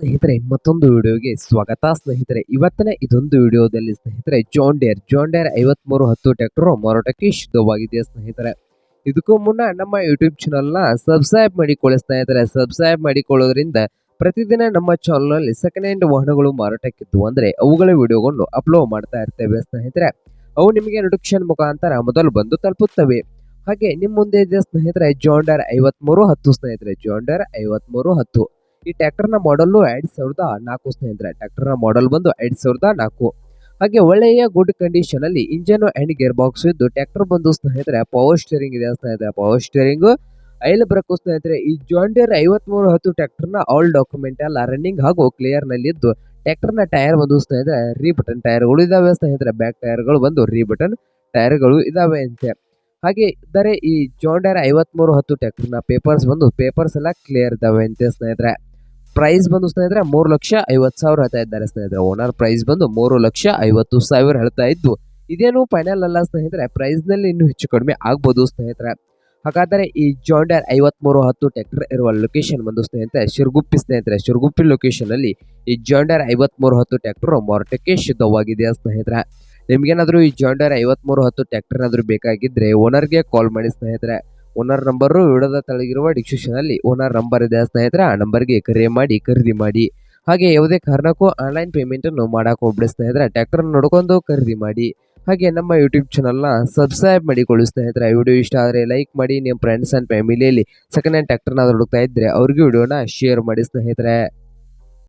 ಸ್ನೇಹಿತರೆ, ಮತ್ತೊಂದು ವಿಡಿಯೋಗೆ ಸ್ವಾಗತ. ಸ್ನೇಹಿತರೆ, ಇವತ್ತಿನ ಇದೊಂದು ವಿಡಿಯೋದಲ್ಲಿ ಸ್ನೇಹಿತರೆ ಜಾನ್ ಡೇರ್ ಜಾನ್ ಡೇರ್ ಐವತ್ಮೂರು ಹತ್ತು ಟ್ರ್ಯಾಕ್ಟರ್ ಮಾರಾಟಕ್ಕೆ ಶುದ್ಧವಾಗಿದೆ ಸ್ನೇಹಿತರೆ. ಇದಕ್ಕೂ ಮುನ್ನ ನಮ್ಮ ಯೂಟ್ಯೂಬ್ ಚಾನಲ್ನ ಸಬ್ಸ್ಕ್ರೈಬ್ ಮಾಡಿಕೊಳ್ಳಿ ಸ್ನೇಹಿತರೆ. ಸಬ್ಸ್ಕ್ರೈಬ್ ಮಾಡಿಕೊಳ್ಳೋದ್ರಿಂದ ಪ್ರತಿದಿನ ನಮ್ಮ ಚಾನಲ್ನಲ್ಲಿ ಸೆಕೆಂಡ್ ಹ್ಯಾಂಡ್ ವಾಹನಗಳು ಮಾರಾಟಕ್ಕಿದ್ದು ಅಂದರೆ ಅವುಗಳ ವಿಡಿಯೋಗಳನ್ನು ಅಪ್ಲೋಡ್ ಮಾಡ್ತಾ ಇರ್ತೇವೆ ಸ್ನೇಹಿತರೆ. ಅವು ನಿಮಗೆ ನೋಟಿಫಿಕೇಶನ್ ಮುಖಾಂತರ ಮೊದಲು ಬಂದು ತಲುಪುತ್ತವೆ. ಹಾಗೆ ನಿಮ್ಮ ಮುಂದೆ ಇದೆ ಸ್ನೇಹಿತರೆ ಜಾನ್ ಡೇರ್ ಐವತ್ಮೂರು ಹತ್ತು ಸ್ನೇಹಿತರೆ. ಜಾನ್ ಐವತ್ಮೂರು ಹತ್ತು. ಈ ಟ್ರ್ಯಾಕ್ಟರ್ನ ಮಾಡಲ್ಲು ಎರಡು ಸಾವಿರದ ನಾಲ್ಕು ಸ್ನೇಹಿತರೆ, ಟ್ರ್ಯಾಕ್ಟರ್ನ ಮಾಡಲ್ ಬಂದು ಎರಡ್ ಸಾವಿರದ ನಾಲ್ಕು. ಹಾಗೆ ಒಳ್ಳೆಯ ಗುಡ್ ಕಂಡೀಷನ್ ಅಲ್ಲಿ ಇಂಜನ್ ಅಂಡ್ ಗೇರ್ ಬಾಕ್ಸ್ ಇದ್ದು ಟ್ರ್ಯಾಕ್ಟರ್ ಬಂದು ಸ್ನೇಹಿತರೆ ಪವರ್ ಸ್ಟೇರಿಂಗ್ ಇದೆ ಸ್ನೇಹಿತರೆ ಪವರ್ ಸ್ಟೇರಿಂಗ್ ಐಲ್ ಬ್ರೇಕು ಸ್ನೇಹಿತರೆ, ಈ ಜಾಂಡಿಯರ್ ಐವತ್ಮೂರು ಹತ್ತು ಟ್ರ್ಯಾಕ್ಟರ್ನ ಆಲ್ ಡಾಕ್ಯುಮೆಂಟ್ ಎಲ್ಲ ರನ್ನಿಂಗ್ ಹಾಗೂ ಕ್ಲಿಯರ್ನಲ್ಲಿ ಇದ್ದು ಟ್ರ್ಯಾಕ್ಟರ್ನ ಟೈರ್ ಬಂದು ಸ್ನೇಹಿತರೆ ರೀ ಬಟನ್ ಟೈರ್ಗಳು ಇದಾವೆ ಸ್ನೇಹಿತರೆ ಬ್ಯಾಕ್ ಟೈರ್ಗಳು ಬಂದು ರೀ ಬಟನ್ ಟೈರ್ಗಳು ಇದಾವೆ ಅಂತೆ. ಹಾಗೆ ಇದ್ದರೆ ಈ ಜಾಂಡರ್ ಐವತ್ಮೂರು ಹತ್ತು ಟ್ರ್ಯಾಕ್ಟರ್ನ ಪೇಪರ್ಸ್ ಬಂದು ಪೇಪರ್ಸ್ ಎಲ್ಲ ಕ್ಲಿಯರ್ ಇದಾವೆ ಅಂತೆ ಸ್ನೇಹಿತರೆ. ಪ್ರೈಸ್ ಬಂದು ಸ್ನೇಹಿತರೆ ಮೂರು ಲಕ್ಷ ಐವತ್ತು ಸಾವಿರ ಹೇಳ್ತಾ ಇದ್ದಾರೆ ಸ್ನೇಹಿತರೆ. ಓನರ್ ಪ್ರೈಸ್ ಬಂದು ಮೂರು ಲಕ್ಷ ಐವತ್ತು ಸಾವಿರ ಹೇಳ್ತಾ ಇದ್ದು, ಇದೇನು ಫೈನಲ್ ಅಲ್ಲ ಸ್ನೇಹಿತರೆ ಪ್ರೈಸ್ನಲ್ಲಿ ಇನ್ನೂ ಹೆಚ್ಚು ಕಡಿಮೆ ಆಗ್ಬೋದು ಸ್ನೇಹಿತರೆ. ಹಾಗಾದರೆ ಈ ಜಾಂಡರ್ ಐವತ್ಮೂರು ಹತ್ತು ಟ್ರ್ಯಾಕ್ಟರ್ ಇರುವ ಲೊಕೇಶನ್ ಬಂದು ಸ್ನೇಹಿತರೆ, ಶಿರ್ಗುಪ್ಪಿ ಸ್ನೇಹಿತರೆ, ಶಿರ್ಗುಪ್ಪಿ ಲೊಕೇಶನ್ ಅಲ್ಲಿ ಈ ಜಾಂಡರ್ ಐವತ್ಮೂರು ಹತ್ತು ಟ್ರ್ಯಾಕ್ಟರ್ ಮಾರಾಟಕ್ಕೆ ಶುದ್ಧವಾಗಿದೆ ಸ್ನೇಹಿತರೆ? ನಿಮಗೇನಾದರೂ ಈ ಜಾಂಡರ್ ಐವತ್ಮೂರು ಹತ್ತು ಟ್ರ್ಯಾಕ್ಟರ್ ಏನಾದ್ರು ಬೇಕಾಗಿದ್ರೆ ಓನರ್ಗೆ ಕಾಲ್ ಮಾಡಿ ಸ್ನೇಹಿತರೆ. ಓನರ್ ನಂಬರು ವಿಡೋದ ತಳಗಿರುವ ಡಿಸ್ಕ್ರಿಪ್ಷನ್ ಅಲ್ಲಿ ಓನರ್ ನಂಬರ್ ಇದೆ ಸ್ನೇಹಿತರೆ, ಆ ನಂಬರ್ಗೆ ಕರೆ ಮಾಡಿ, ಖರೀದಿ ಮಾಡಿ. ಹಾಗೆ ಯಾವುದೇ ಕಾರಣಕ್ಕೂ ಆನ್ಲೈನ್ ಪೇಮೆಂಟ್ ಅನ್ನು ಮಾಡಕ್ ಹೋಗ್ಬಿಡಿ ಸ್ನೇಹಿತರೆ ಟ್ರ್ಯಾಕ್ಟರ್ ನೋಡ್ಕೊಂಡು ಖರೀದಿ ಮಾಡಿ. ಹಾಗೆ ನಮ್ಮ ಯೂಟ್ಯೂಬ್ ಚಾನಲ್ನ ಸಬ್ಸ್ಕ್ರೈಬ್ ಮಾಡಿಕೊಳ್ಳಿ ಸ್ನೇಹಿತರೆ. ವಿಡಿಯೋ ಇಷ್ಟ ಆದರೆ ಲೈಕ್ ಮಾಡಿ, ನಿಮ್ಮ ಫ್ರೆಂಡ್ಸ್ ಆ್ಯಂಡ್ ಫ್ಯಾಮಿಲಿಯಲ್ಲಿ ಸೆಕೆಂಡ್ ಹ್ಯಾಂಡ್ ಟ್ಯಾಕ್ಟರ್ನ ಹುಡುಕ್ತಾ ಇದ್ರೆ ಅವ್ರಿಗೂ ವಿಡಿಯೋನ ಶೇರ್ ಮಾಡಿ ಸ್ನೇಹಿತರೆ.